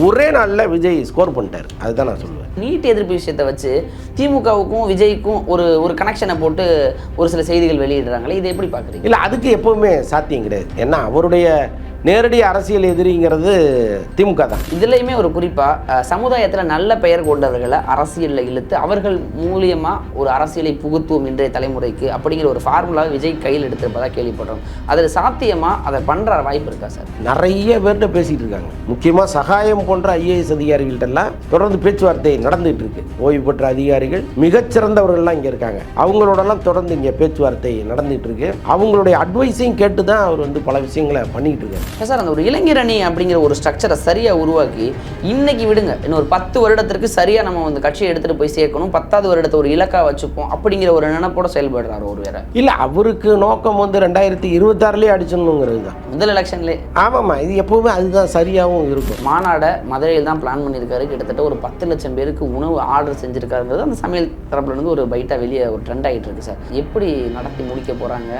ஒரே நாளில் விஜய் ஸ்கோர் பண்ணிட்டார். அதுதான் நான் சொல்லுவேன். நீட் எதிர்ப்பு விஷயத்தை வச்சு திமுகவுக்கும் விஜய்க்கும் ஒரு ஒரு கனெக்ஷனை போட்டு ஒரு சில செய்திகள் வெளியிடுறாங்களே இதை எப்படி பார்க்குறீங்க? இல்லை அதுக்கு எப்போவுமே சாத்தியம் கிடையாது. ஏன்னா அவருடைய நேரடி அரசியல் எதிரிங்கிறது திமுக தான். இதுலேயுமே ஒரு குறிப்பாக சமுதாயத்தில் நல்ல பெயர் கொண்டவர்களை அரசியலில் இழுத்து அவர்கள் மூலியமாக ஒரு அரசியலை புகுத்துவோம் இன்றைய தலைமுறைக்கு அப்படிங்கிற ஒரு ஃபார்முலாவை விஜய் கையில் எடுத்திருப்பதா கேள்விப்படுறோம். அதில் சாத்தியமாக அதை பண்ணுற வாய்ப்பு இருக்கா சார்? நிறைய பேர்கிட்ட பேசிகிட்டு இருக்காங்க. முக்கியமாக சகாயம் போன்ற ஐஏஎஸ் அதிகாரிகள்ட்டெல்லாம் தொடர்ந்து பேச்சுவார்த்தை நடந்துகிட்டு இருக்கு. ஓய்வு பெற்ற அதிகாரிகள் மிகச்சிறந்தவர்கள்லாம் இங்கே இருக்காங்க. அவங்களோடலாம் தொடர்ந்து இங்கே பேச்சுவார்த்தை நடந்துகிட்டு இருக்கு. அவங்களுடைய அட்வைஸையும் கேட்டு தான் அவர் வந்து பல விஷயங்களை பண்ணிக்கிட்டு இருக்காரு. சார் அந்த ஒரு இளைஞர் அணி அப்படிங்கிற ஒரு ஸ்ட்ரக்சரை சரியாக உருவாக்கி இன்னைக்கு விடுங்க. இன்னும் ஒரு பத்து வருடத்திற்கு சரியாக நம்ம வந்து கட்சியை எடுத்துகிட்டு போய் சேர்க்கணும். பத்தாவது வருடத்தை ஒரு இலக்கா வச்சுப்போம் அப்படிங்கிற ஒரு நினைப்போட செயல்படுறாரு ஒரு வேற. இல்லை அவருக்கு நோக்கம் வந்து ரெண்டாயிரத்தி இருபத்தாறுலேயே அடிச்சிடணுங்கிறது தான். முதல் எலெக்ஷன்லே ஆமாம்மா இது எப்போவுமே அதுதான் சரியாகவும் இருக்கும். மாநாடை மதுரையில் தான் பிளான் பண்ணியிருக்காரு. கிட்டத்தட்ட ஒரு பத்து லட்சம் பேருக்கு உணவு ஆர்டர் செஞ்சிருக்காருன்றது அந்த சமையல் தரப்புல இருந்து ஒரு பைட்டாக வெளியே ஒரு ட்ரெண்ட் ஆகிட்டு இருக்கு சார். எப்படி நடத்தி முடிக்க போகிறாங்க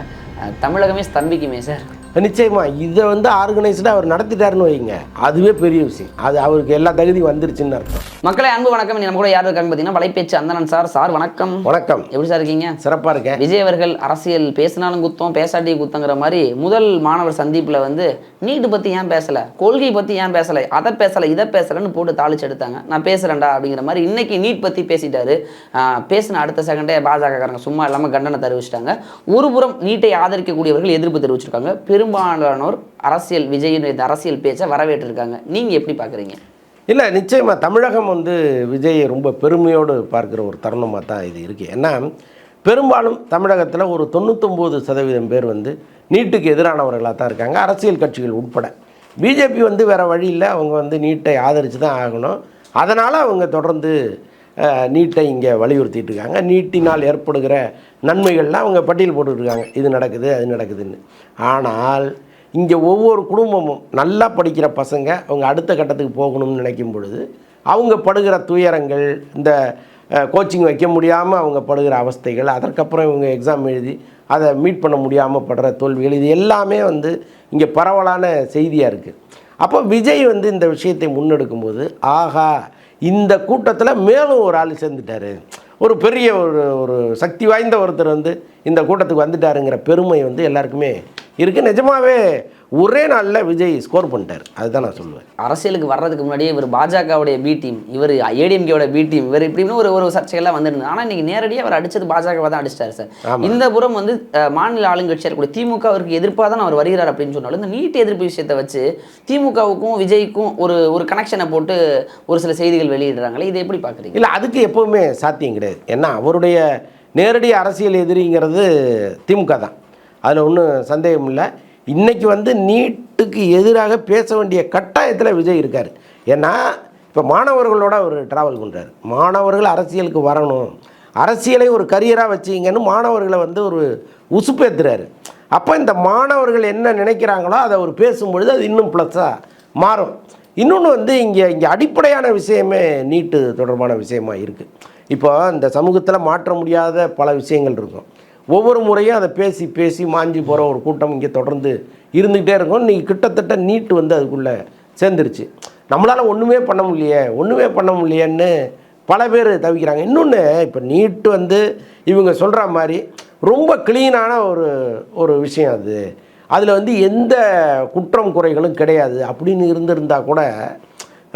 தமிழகமே ஸ்தம்பிக்குமே சார். நிச்சயமா இதை வந்து ஆர்கனைஸ்டாக அவர் நடத்திட்டாருன்னு வைங்க அதுவே பெரிய விஷயம். அது அவருக்கு எல்லா தகுதியும் வந்துருச்சுன்னு அர்த்தம். மக்களே அன்பு வணக்கம். நம்ம கூட யார் இருக்காங்க பார்த்தீங்கன்னா வலைபேச்சு அந்தனன் சார். சார் வணக்கம். வணக்கம். எப்படி சார் இருக்கீங்க? சிறப்பாக இருக்கேன். விஜய் அவர்கள் அரசியல் பேசினாலும் குத்தம் பேசாட்டி குத்தங்கிற மாதிரி முதல் மாணவர் சந்திப்பில் வந்து நீட்டு பற்றி ஏன் பேசலை? கொள்கை பற்றி ஏன் பேசலை? அதை பேசலை இதை பேசலைன்னு போட்டு தாளிச்சு எடுத்தாங்க. நான் பேசுகிறேன்டா அப்படிங்கிற மாதிரி இன்னைக்கு நீட் பற்றி பேசிட்டாரு. பேசின அடுத்த செகண்டே பாஜகக்காரங்க சும்மா இல்லாமல் கண்டனை தெரிவிச்சிட்டாங்க. ஒரு புறம் நீட்டை ஆதரிக்கக்கூடியவர்கள் எதிர்ப்பு தெரிவிச்சிருக்காங்க. பெரும்பாலானோர் அரசியல் விஜயின் இந்த அரசியல் பேச்சை வரவேற்றிருக்காங்க. நீங்கள் எப்படி பார்க்குறீங்க இல்லை நிச்சயமாக தமிழகம் வந்து விஜயை ரொம்ப பெருமையோடு பார்க்குற ஒரு தருணமாக தான் இது இருக்குது ஏன்னா பெரும்பாலும் தமிழகத்தில் ஒரு தொண்ணூத்தொம்பது சதவீதம் பேர் வந்து நீட்டுக்கு எதிரானவர்களாக தான் இருக்காங்க. அரசியல் கட்சிகள் உட்பட. பிஜேபி வந்து வேறு வழியில் அவங்க வந்து நீட்டை ஆதரித்து தான் ஆகணும். அதனால் அவங்க தொடர்ந்து நீட்டை இங்கே வலியுறுத்திட்டு இருக்காங்க. நீட்டினால் ஏற்படுகிற நன்மைகள்லாம் அவங்க பட்டியல் போட்டுருக்காங்க இது நடக்குது அது நடக்குதுன்னு. ஆனால் இங்கே ஒவ்வொரு குடும்பமும் நல்லா படிக்கிற பசங்க அவங்க அடுத்த கட்டத்துக்கு போகணும்னு நினைக்கும் பொழுது அவங்க படுகிற துயரங்கள் இந்த கோச்சிங் வைக்க முடியாமல் அவங்க படுகிற அவஸ்தைகள் அதற்கப்புறம் இவங்க எக்ஸாம் எழுதி அதை மீட் பண்ண முடியாமல் படுற தோல்விகள் இது எல்லாமே வந்து இங்கே பரவலான செய்தியாக இருக்குது அப்போ விஜய் வந்து இந்த விஷயத்தை முன்னெடுக்கும்போது ஆஹா இந்த கூட்டத்தில் மேலும் ஒரு ஆள் சேர்ந்துட்டாரு. ஒரு பெரிய ஒரு ஒரு சக்தி வாய்ந்த ஒருத்தர் வந்து இந்த கூட்டத்துக்கு வந்துட்டாருங்கிற பெருமை வந்து எல்லாருக்குமே இருக்குது நிஜமாவே ஒரே நாளில் விஜய் ஸ்கோர் பண்ணிட்டார். அதுதான் நான் சொல்லுவேன். அரசியலுக்கு வர்றதுக்கு முன்னாடியே இவர் பாஜகவுடைய பி டீம் இவர் ஏடிஎம்கேவோட பி டீம் இவர் இப்படின்னு ஒரு ஒரு சர்ச்சைகள்லாம் வந்துருந்தது. ஆனால் இன்னைக்கு நேரடியாக அவர் அடிச்சது பாஜகவை தான் அடிச்சிட்டாரு சார். இந்த புறம் வந்து மாநில ஆளுங்கட்சியாக இருக்கக்கூடிய திமுக அவருக்கு எதிர்ப்பாக தான் அவர் வருகிறார் அப்படின்னு சொன்னாலும் இந்த நீட் எதிர்ப்பு விஷயத்தை வச்சு திமுகவுக்கும் விஜய்க்கும் ஒரு ஒரு கனெக்ஷனை போட்டு ஒரு சில செய்திகள் வெளியிடுறாங்களே இதை எப்படி பார்க்குறீங்க? இல்லை அதுக்கு எப்போவுமே சாத்தியம் கிடையாது. ஏன்னா அவருடைய நேரடி அரசியல் எதிரிங்கிறது திமுக தான். அதில் ஒன்றும் சந்தேகம் இல்லை. இன்றைக்கி வந்து நீட்டுக்கு எதிராக பேச வேண்டிய கட்டாயத்தில் விஜய் இருக்கார். ஏன்னா இப்போ மாணவர்களோட அவர் ட்ராவல் பண்ணுறார் மாணவர்கள் அரசியலுக்கு வரணும். அரசியலை ஒரு கரியராக வச்சிங்கன்னு மாணவர்களை வந்து ஒரு உசுப்பேத்துறாரு. அப்போ இந்த மாணவர்கள் என்ன நினைக்கிறாங்களோ அதை அவர் பேசும்பொழுது அது இன்னும் ப்ளஸ்ஸாக மாறும். இன்னொன்று வந்து இங்கே இங்கே அடிப்படையான விஷயமே நீட்டு தொடர்பான விஷயமா இருக்குது இப்போ இந்த சமூகத்தில் மாற்ற முடியாத பல விஷயங்கள் இருக்கும். ஒவ்வொரு முறையும் அதை பேசி பேசி மாஞ்சி போகிற ஒரு கூட்டம் இங்கே தொடர்ந்து இருந்துக்கிட்டே இருக்கும். இன்றைக்கி கிட்டத்தட்ட நீட்டு வந்து அதுக்குள்ளே சேர்ந்துருச்சு. நம்மளால் ஒன்றுமே பண்ண முடியலையே ஒன்றுமே பண்ண முடியலையேன்னு பல பேர் தவிக்கிறாங்க. இன்னொன்று இப்போ நீட்டு வந்து இவங்க சொல்கிற மாதிரி ரொம்ப க்ளீனான ஒரு ஒரு விஷயம் அது. அதில் வந்து எந்த குற்றம் குறைகளும் கிடையாது. அப்படின்னு இருந்திருந்தா கூட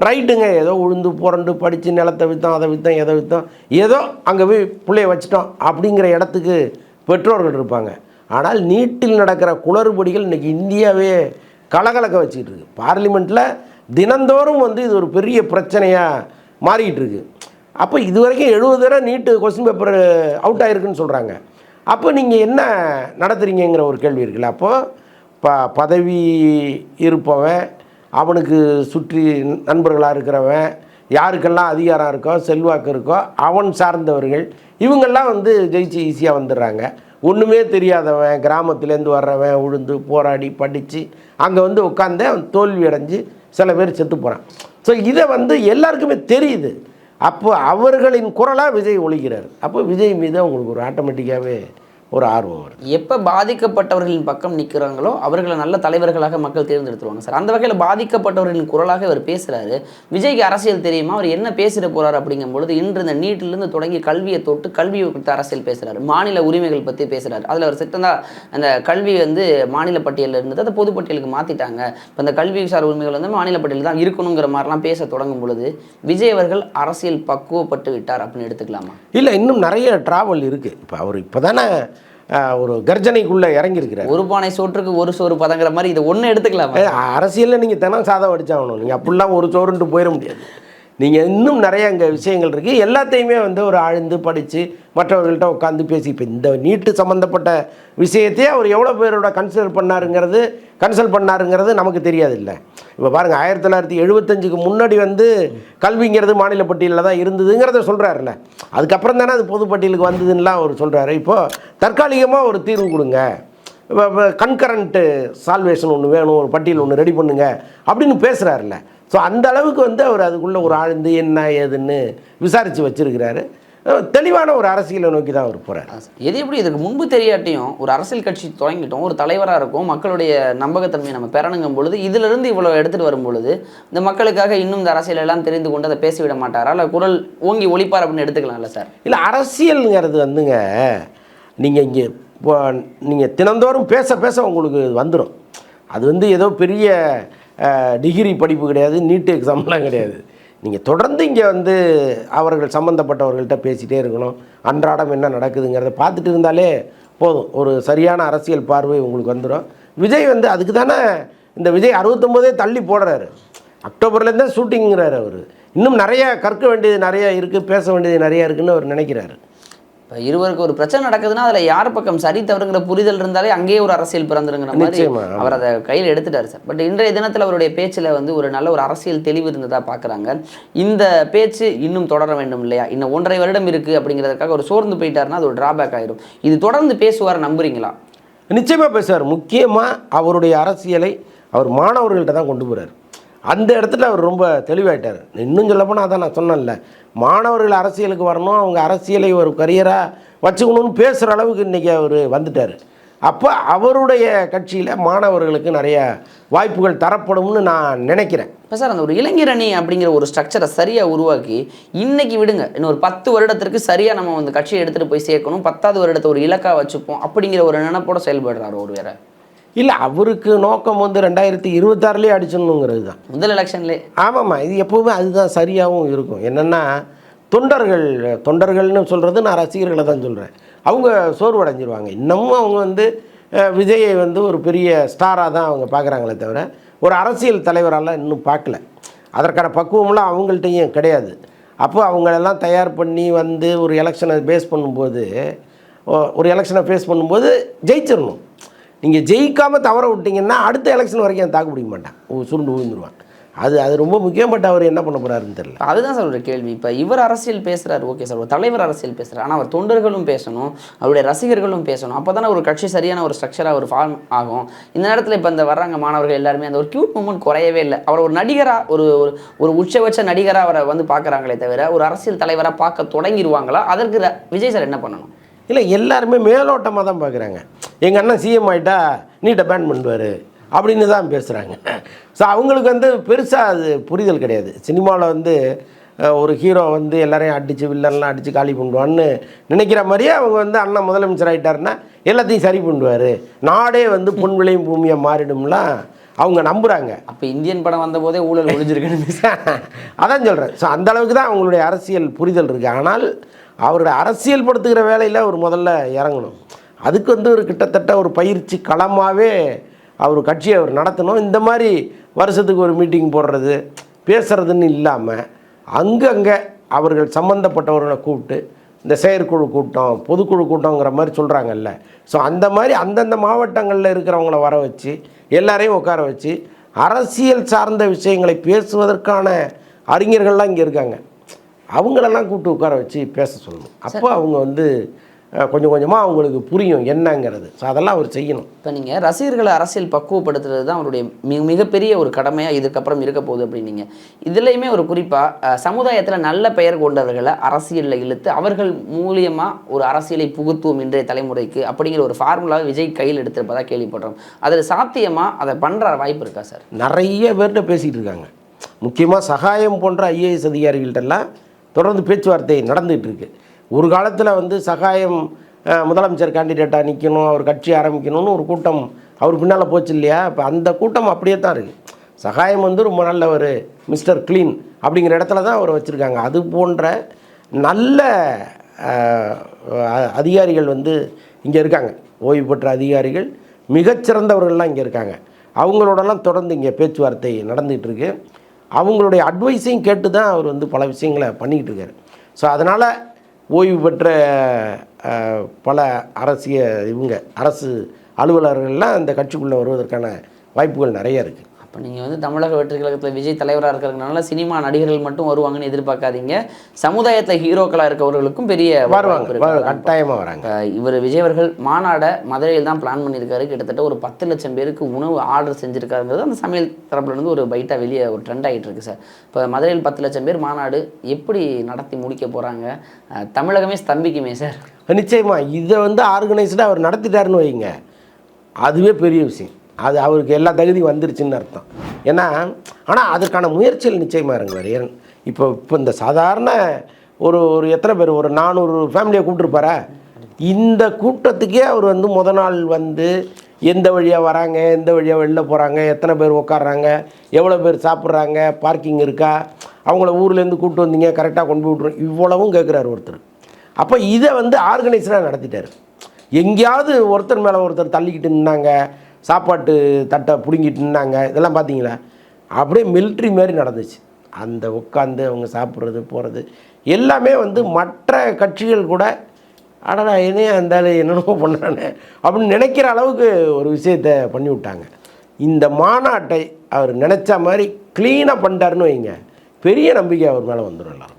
ரைட்டுங்க ஏதோ உழுந்து புரண்டு படித்து நிலத்தை விற்றோம் அதை விற்றோம் எதை விற்றோம் ஏதோ அங்கே போய் பிள்ளைய வச்சிட்டோம் அப்படிங்கிற இடத்துக்கு பெற்றோர்கள் இருப்பாங்க. ஆனால் நீட்டில் நடக்கிற குளறுபடிகள் இன்றைக்கி இந்தியாவே கலகலக்க வச்சுக்கிட்டு இருக்கு. பார்லிமெண்ட்டில் தினந்தோறும் வந்து இது ஒரு பெரிய பிரச்சனையாக மாறிக்கிட்டு இருக்கு. அப்போ இது வரைக்கும் எழுபது தடவை நீட்டு கொஸ்டின் பேப்பர் அவுட் ஆகிருக்குன்னு சொல்கிறாங்க அப்போ நீங்கள் என்ன நடத்துறீங்கங்கிற ஒரு கேள்வி இருக்குல்ல. அப்போது ப பதவி இருப்பவன் அவனுக்கு சுற்றி நண்பர்களாக இருக்கிறவன் யாருக்கெல்லாம் அதிகாரம் இருக்கோ செல்வாக்கு இருக்கோ அவன் சார்ந்தவர்கள் இவங்கெல்லாம் வந்து ஜெயிச்சு ஈஸியாக வந்துடுறாங்க. ஒன்றுமே தெரியாதவன் கிராமத்துலேருந்து வர்றவன் உழுந்து போராடி படித்து அங்கே வந்து உட்காந்து அவன் தோல்வி அடைஞ்சு சில பேர் செத்து போகிறான் ஸோ இதை வந்து எல்லாருக்குமே தெரியுது. அப்போ அவர்களின் குரலாக விஜய் ஒழிக்கிறார். அப்போ விஜய் மீது அவங்களுக்கு ஒரு ஆட்டோமேட்டிக்காகவே ஒரு ஆர்வம் வருது. எப்போ பாதிக்கப்பட்டவர்களின் பக்கம் நிற்கிறாங்களோ அவர்களை நல்ல தலைவர்களாக மக்கள் தேர்ந்தெடுத்துருவாங்க சார். அந்த வகையில் பாதிக்கப்பட்டவர்களின் குரலாக அவர் பேசுகிறாரு விஜய்க்கு அரசியல் தெரியுமா? அவர் என்ன பேசிட போறாரு அப்படிங்கும் பொழுது இன்று இந்த நீட்டிலிருந்து தொடங்கி கல்வியை தொட்டு கல்வியை குறித்து அரசியல் பேசுகிறாரு மாநில உரிமைகள் பற்றி பேசுகிறாரு அதில் அவர் சித்தந்தா அந்த கல்வி வந்து மாநில பட்டியலில் இருந்தது. அதை பொதுப்பட்டியலுக்கு மாற்றிட்டாங்க இப்போ இந்த கல்விசார் உரிமைகள் வந்து மாநில பட்டியலில் தான் இருக்கணுங்கிற மாதிரிலாம் பேச தொடங்கும் பொழுது விஜய் அவர்கள் அரசியல் பக்குவப்பட்டு விட்டார் அப்படின்னு எடுத்துக்கலாமா? இல்லை இன்னும் நிறைய ட்ராவல் இருக்குது இப்போ அவர் இப்போ தானே ஒரு கர்ஜனைக்குள்ளே இறங்கியிருக்கிறார். ஒரு பானை சோற்றுக்கு ஒரு சோறு பதங்கிற மாதிரி இதை ஒன்று எடுத்துக்கலாமா? அரசியலில் நீங்கள் தினம் சாதம் அடிச்சாகணும் நீங்கள் அப்படிலாம் ஒரு சோறுன்ட்டு போயிட முடியாது. நீங்கள் இன்னும் நிறைய அங்கே விஷயங்கள் இருக்குது எல்லாத்தையுமே வந்து ஒரு ஆழ்ந்து படித்து மற்றவர்கள்ட்ட உட்காந்து பேசி இப்போ இந்த நீட்டு சம்மந்தப்பட்ட விஷயத்தையே அவர் எவ்வளோ பேரோட கன்சிடர் பண்ணாருங்கிறது கன்சல்ட் பண்ணாருங்கிறது நமக்கு தெரியாது இல்லை இப்போ பாருங்கள் ஆயிரத்தி தொள்ளாயிரத்தி எழுபத்தஞ்சுக்கு முன்னாடி வந்து கல்விங்கிறது மாநில பட்டியலில் தான் இருந்ததுங்கிறத சொல்கிறாருல்ல அதுக்கப்புறம் தானே அது பொதுப்பட்டியலுக்கு வந்ததுன்னெலாம் அவர் சொல்கிறாரு இப்போது தற்காலிகமாக ஒரு தீர்வு கொடுங்க. கன்கரண்ட்டு சால்வேஷன் ஒன்று வேணும் ஒரு பட்டியல் ஒன்று ரெடி பண்ணுங்க அப்படின்னு பேசுகிறாருல்ல ஸோ அந்த அளவுக்கு வந்து அவர் அதுக்குள்ளே ஒரு ஆழ்ந்து என்ன ஏதுன்னு விசாரித்து வச்சிருக்கிறாரு. தெளிவான ஒரு அரசியலை நோக்கி தான் அவர் போகிறார் எது எப்படி இதுக்கு முன்பு தெரியாட்டியும் ஒரு அரசியல் கட்சி தொடங்கிட்டோம் ஒரு தலைவராக இருக்கும் மக்களுடைய நம்பகத்தன்மையை நம்ம பெறணுங்கும் பொழுது இதிலிருந்து இவ்வளோ எடுத்துகிட்டு வரும் பொழுது இந்த மக்களுக்காக இன்னும் இந்த அரசியல் எல்லாம் தெரிந்து கொண்டு அதை பேசிவிட மாட்டாரா? இல்லை குரல் ஓங்கி ஒழிப்பார் அப்படின்னு எடுத்துக்கலாம்ல சார்? இல்லை அரசியலுங்கிறது வந்துங்க நீங்கள் இங்கே இப்போ நீங்கள் தினந்தோறும் பேச பேச உங்களுக்கு வந்துடும் அது வந்து ஏதோ பெரிய டிகிரி படிப்பு கிடையாது நீட்டு எக்ஸாம்லாம் கிடையாது. நீங்கள் தொடர்ந்து இங்கே வந்து அவர்கள் சம்மந்தப்பட்டவர்கள்ட்ட பேசிகிட்டே இருக்கணும். அன்றாடம் என்ன நடக்குதுங்கிறத பார்த்துட்டு இருந்தாலே போதும். ஒரு சரியான அரசியல் பார்வை உங்களுக்கு வந்துடும் விஜய் வந்து அதுக்கு தானே இந்த விஜய் அறுபத்தொம்போதே தள்ளி போடுறாரு. அக்டோபர்லேருந்தே ஷூட்டிங்கிறார் அவர். இன்னும் நிறையா கற்க வேண்டியது நிறையா இருக்குது பேச வேண்டியது நிறையா இருக்குதுன்னு அவர் நினைக்கிறாரு. இப்போ இருவருக்கு ஒரு பிரச்சனை நடக்குதுன்னா அதில் யார் பக்கம் சரி தவறுங்கிற புரிதல் இருந்தாலே அங்கேயே ஒரு அரசியல் பிறந்துருங்கிற மாதிரி. அவர் அதை கையில் எடுத்துட்டார் சார். பட் இன்றைய தினத்தில் அவருடைய பேச்சில் வந்து ஒரு நல்ல ஒரு அரசியல் தெளிவு இருந்ததா பார்க்குறாங்க இந்த பேச்சு இன்னும் தொடர வேண்டும் இல்லையா? இன்னும் ஒன்றரை வருடம் இருக்குது அப்படிங்கிறதுக்காக ஒரு சோர்ந்து போயிட்டாருன்னா அது ஒரு டிராபேக் ஆயிரும். இது தொடர்ந்து பேசுவார் நம்புறீங்களா? நிச்சயமாக பேசுவார். முக்கியமாக அவருடைய அரசியலை அவர் மாணவர்கள்ட்ட தான் கொண்டு போகிறார் அந்த இடத்துல அவர் ரொம்ப தெளிவாயிட்டார். இன்னும் சொல்லப்போனால் அதான் நான் சொன்னேன்ல மாணவர்கள் அரசியலுக்கு வரணும் அவங்க அரசியலை ஒரு கரியராக வச்சுக்கணும்னு பேசுகிற அளவுக்கு இன்றைக்கி அவர் வந்துட்டார். அப்போ அவருடைய கட்சியில் மாணவர்களுக்கு நிறைய வாய்ப்புகள் தரப்படும்னு நான் நினைக்கிறேன். இப்போ சார் அந்த ஒரு இளைஞர் அணி அப்படிங்கிற ஒரு ஸ்ட்ரக்சரை சரியாக உருவாக்கி இன்னைக்கு விடுங்க. இன்னும் ஒரு பத்து வருடத்திற்கு சரியாக நம்ம அந்த கட்சியை எடுத்துகிட்டு போய் சேர்க்கணும். பத்தாவது வருடத்தை ஒரு இலக்காக வச்சுப்போம் அப்படிங்கிற ஒரு நினைப்போட செயல்படுறாரு ஒரு வேற. இல்லை அவருக்கு நோக்கம் வந்து ரெண்டாயிரத்தி இருபத்தாறுலேயே அடிச்சிடணுங்கிறது தான். முதல் எலெக்ஷன்லே ஆமாம்மா இது எப்போவுமே அதுதான் சரியாகவும் இருக்கும். என்னென்னா தொண்டர்கள் தொண்டர்கள்னு சொல்கிறது நான் ரசிகர்களை தான் சொல்கிறேன் அவங்க சோர்வடைஞ்சிருவாங்க. இன்னமும் அவங்க வந்து விஜயை வந்து ஒரு பெரிய ஸ்டாராக தான் அவங்க பார்க்குறாங்களே தவிர ஒரு அரசியல் தலைவரால் இன்னும் பார்க்கல. அதற்கான பக்குவம்லாம் அவங்கள்ட்டையும் கிடையாது. அப்போ அவங்களெல்லாம் தயார் பண்ணி வந்து ஒரு எலெக்ஷனை பேஸ் பண்ணும்போது ஒரு எலெக்ஷனை ஃபேஸ் பண்ணும்போது ஜெயிச்சிடணும். நீங்கள் ஜெயிக்காமல் தவற விட்டீங்கன்னா அடுத்த எலெக்ஷன் வரைக்கும் தாக்கு பிடிக்க மாட்டான். உ- சுருண்டு விழுந்துருவான் அது அது ரொம்ப முக்கியப்பட்ட அவர் என்ன பண்ண போகிறாருன்னு தெரியல. அதுதான் சார் ஒரு கேள்வி. இப்போ இவர் அரசியல் பேசுகிறார் ஓகே சார். ஒரு தலைவர் அரசியல் பேசுகிறார் ஆனால் அவர் தொண்டர்களும் பேசணும் அவருடைய ரசிகர்களும் பேசணும். அப்போ தானே ஒரு கட்சி சரியான ஒரு ஸ்ட்ரக்சராக ஒரு ஃபார்ம் ஆகும். இந்த நேரத்தில் இப்போ இந்த வர்றாங்க மாணவர்கள் எல்லாருமே அந்த ஒரு கியூட் மூமெண்ட் குறையவே இல்லை. அவர் ஒரு நடிகராக ஒரு ஒரு ஒரு உச்சபட்ச நடிகராக அவரை வந்து பார்க்குறாங்களே தவிர ஒரு அரசியல் தலைவராக பார்க்க தொடங்கிடுவாங்களா அதற்கு விஜய் சார் என்ன பண்ணணும்? இல்லை எல்லாருமே மேலோட்டமாக தான் பார்க்குறாங்க. எங்கள் அண்ணன் சிஎம் ஆகிட்டா நீட்டை பேன் பண்ணுவார் அப்படின்னு தான் பேசுகிறாங்க ஸோ அவங்களுக்கு வந்து பெருசாக அது புரிதல் கிடையாது. சினிமாவில் வந்து ஒரு ஹீரோ வந்து எல்லாரையும் அடித்து வில்லன்லாம் அடித்து காலி பண்ணுவான்னு நினைக்கிற மாதிரியே அவங்க வந்து அண்ணன் முதலமைச்சர் ஆகிட்டாருன்னா எல்லாத்தையும் சரி பண்ணுவார். நாடே வந்து பொன் விளையும் பூமியாக மாறிடும்லாம் அவங்க நம்புகிறாங்க அப்போ இந்தியன் படம் வந்த போதே ஊழல் ஒழிஞ்சிருக்குன்னு அதான் சொல்கிறேன் ஸோ அந்த அளவுக்கு தான் அவங்களுடைய அரசியல் புரிதல் இருக்குது ஆனால் அவர்களை அரசியல் படுத்துகிற வேலையில் அவர் முதல்ல இறங்கணும். அதுக்கு வந்து ஒரு கிட்டத்தட்ட ஒரு பயிற்சி களமாகவே அவர் கட்சியை அவர் நடத்தணும். இந்த மாதிரி வருஷத்துக்கு ஒரு மீட்டிங் போடுறது பேசுகிறதுன்னு இல்லாமல் அங்கங்கே அவர்கள் சம்மந்தப்பட்டவர்களை கூப்பிட்டு இந்த செயற்குழு கூட்டம் பொதுக்குழு கூட்டங்கிற மாதிரி சொல்கிறாங்கல்ல ஸோ அந்த மாதிரி அந்தந்த மாவட்டங்களில் இருக்கிறவங்கள வர வச்சு எல்லாரையும் உட்கார வச்சு அரசியல் சார்ந்த விஷயங்களை பேசுவதற்கான அறிஞர்கள்லாம் இங்கே இருக்காங்க. அவங்களெல்லாம் கூப்பிட்டு உட்கார வச்சு பேச சொல்லணும். அப்போ அவங்க வந்து கொஞ்சம் கொஞ்சமாக அவங்களுக்கு புரியும் என்னங்கிறது. ஸோ அதெல்லாம் அவர் செய்யணும். இப்போ நீங்கள் ரசிகர்களை அரசியல் பக்குவப்படுத்துறது தான் அவருடைய மிக மிகப்பெரிய ஒரு கடமையாக இதுக்கப்புறம் இருக்க போகுது அப்படின்னீங்க. இதுலேயுமே ஒரு குறிப்பாக சமுதாயத்தில் நல்ல பெயர் கொண்டவர்களை அரசியலில் இழுத்து அவர்கள் மூலியமாக ஒரு அரசியலை புகுத்துவோம் இன்றைய தலைமுறைக்கு அப்படிங்கிற ஒரு ஃபார்முலாவை விஜய் கையில் எடுத்திருப்பதா கேள்விப்படுறோம். அதில் சாத்தியமாக அதை பண்ணுற வாய்ப்பு இருக்கா சார்? நிறைய பேர்கிட்ட பேசிகிட்டு இருக்காங்க. முக்கியமாக சகாயம் போன்ற ஐஏஎஸ் அதிகாரிகள்ட்டெல்லாம் தொடர்ந்து பேச்சுவார்த்தை நடந்துகிட்டு இருக்கு ஒரு காலத்தில் வந்து சகாயம் முதலமைச்சர் கேண்டிடேட்டாக நிற்கணும் அவர் கட்சி ஆரம்பிக்கணும்னு ஒரு கூட்டம் அவர் பின்னால் போச்சு இல்லையா? இப்போ அந்த கூட்டம் அப்படியே தான் இருக்குது சகாயம் வந்து ரொம்ப நல்ல ஒரு மிஸ்டர் க்ளீன் அப்படிங்கிற இடத்துல தான் அவர் வச்சுருக்காங்க. அது போன்ற நல்ல அதிகாரிகள் வந்து இங்கே இருக்காங்க. ஓய்வு பெற்ற அதிகாரிகள் மிகச்சிறந்தவர்கள்லாம் இங்கே இருக்காங்க. அவங்களோடலாம் தொடர்ந்து இங்கே பேச்சுவார்த்தை நடந்துகிட்ருக்கு அவங்களுடைய அட்வைஸையும் கேட்டு தான் அவர் வந்து பல விஷயங்களை பண்ணிக்கிட்டு இருக்காரு. ஸோ அதனால் ஓய்வு பெற்ற பல அரசிய இவங்க அரசு அலுவலர்கள்லாம் அந்த கட்சிக்குள்ளே வருவதற்கான வாய்ப்புகள் நிறைய இருக்குது அப்போ நீங்கள் வந்து தமிழக வெற்றி கழகத்தில் விஜய் தலைவராக இருக்கிறதுனால சினிமா நடிகர்கள் மட்டும் வருவாங்கன்னு எதிர்பார்க்காதீங்க. சமுதாயத்தில் ஹீரோக்களாக இருக்கவர்களுக்கும் பெரிய கட்டாயமாக வராங்க. இவர் விஜய் அவர்கள் மாநாடை மதுரையில் தான் பிளான் பண்ணியிருக்காரு. கிட்டத்தட்ட ஒரு பத்து லட்சம் பேருக்கு உணவு ஆர்டர் செஞ்சுருக்காருங்கிறது அந்த சமையல் தரப்புல இருந்து ஒரு பைட்டாக வெளியே ஒரு ட்ரெண்ட் ஆகிட்டு இருக்கு சார். இப்போ மதுரையில் பத்து லட்சம் பேர் மாநாடு எப்படி நடத்தி முடிக்க போகிறாங்க தமிழகமே ஸ்தம்பிக்குமே சார். நிச்சயமா. இதை வந்து ஆர்கனைஸ்டாக அவர் நடத்திட்டாருன்னு வைங்க. அதுவே பெரிய விஷயம். அது அவருக்கு எல்லா தகுதியும் வந்துருச்சுன்னு அர்த்தம். ஏன்னா ஆனால் அதற்கான முயற்சிகள் நிச்சயமாக இருங்க ஏன் இப்போ இப்போ இந்த சாதாரண ஒரு ஒரு எத்தனை பேர் ஒரு நானூறு ஃபேமிலியை கூப்பிட்டுருப்பாரா? இந்த கூட்டத்துக்கே அவர் வந்து முத நாள் வந்து எந்த வழியாக வராங்க எந்த வழியாக வெளில போகிறாங்க எத்தனை பேர் உட்காடுறாங்க எவ்வளோ பேர் சாப்பிட்றாங்க பார்க்கிங் இருக்கா அவங்கள ஊர்லேருந்து கூப்பிட்டு வந்தீங்க கரெக்டாக கொண்டு போய் விட்ருவோம் இவ்வளவும் கேட்குறாரு ஒருத்தர். அப்போ இதை வந்து ஆர்கனைஸராக நடத்திட்டார். எங்கேயாவது ஒருத்தர் மேலே ஒருத்தர் தள்ளிக்கிட்டு இருந்தாங்க சாப்பாட்டு தட்டை பிடுங்கிட்டு நின்னாங்க. இதெல்லாம் பார்த்தீங்களா அப்படியே மிலிட்ரி மாதிரி நடந்துச்சு. அந்த உட்காந்து அவங்க சாப்பிட்றது போகிறது எல்லாமே வந்து மற்ற கட்சிகள் கூட அடடா என்னையா இருந்தாலும் என்னென்னமோ பண்ணானே அப்படின்னு நினைக்கிற அளவுக்கு ஒரு விஷயத்தை பண்ணி விட்டாங்க இந்த மாநாட்டை அவர் நினச்ச மாதிரி க்ளீனாக பண்ணிட்டாருன்னு வைங்க. பெரிய நம்பிக்கை அவர் மேலே வந்துடும் எல்லாருக்கும்.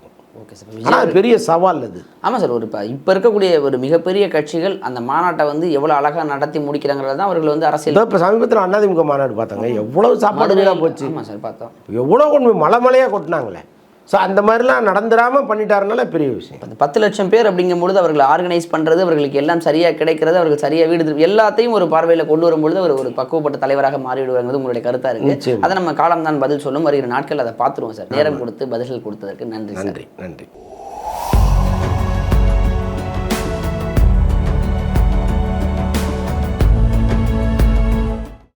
Okay sir. ஆனால் பெரிய சவால் அது. ஆமாம் சார் ஒரு இப்போ இப்போ இருக்கக்கூடிய ஒரு மிகப்பெரிய கட்சிகள் அந்த மாநாட்டை வந்து எவ்வளோ அழகாக நடத்தி முடிக்கிறாங்கிறது தான் அவர்கள் வந்து அரசியல் இப்போ சமீபத்தில் அண்ணாதிமுக மாநாடு பார்த்தாங்க. எவ்வளவு சாப்பாடு வீணாக போச்சு. ஆமாம் சார் பார்த்தோம். எவ்வளோ கொண்டு மலை மலையாக கொட்டினாங்களே. ஸோ அந்த மாதிரிலாம் நடந்துடாமல் பண்ணிட்டாருனால பெரிய விஷயம். அந்த பத்து லட்சம் பேர் அப்படிங்கும்பொழுது அவர்களை ஆர்கனைஸ் பண்ணுறது அவர்களுக்கு எல்லாம் சரியாக கிடைக்கிறது அவர்கள் சரியாக வீடு எல்லாத்தையும் ஒரு பார்வையில் கொண்டு வரும்பொழுது அவர் ஒரு பக்குவப்பட்ட தலைவராக மாறிவிடுவாங்கிறது உங்களுடைய கருத்தாக இருக்குது. அதை நம்ம காலம் தான் பதில் சொல்லும். வருகிற நாட்கள் அதை பார்த்துருவோம் சார். நேரம் கொடுத்து பதில்கள் கொடுத்ததற்கு நன்றி சார். நன்றி நன்றி.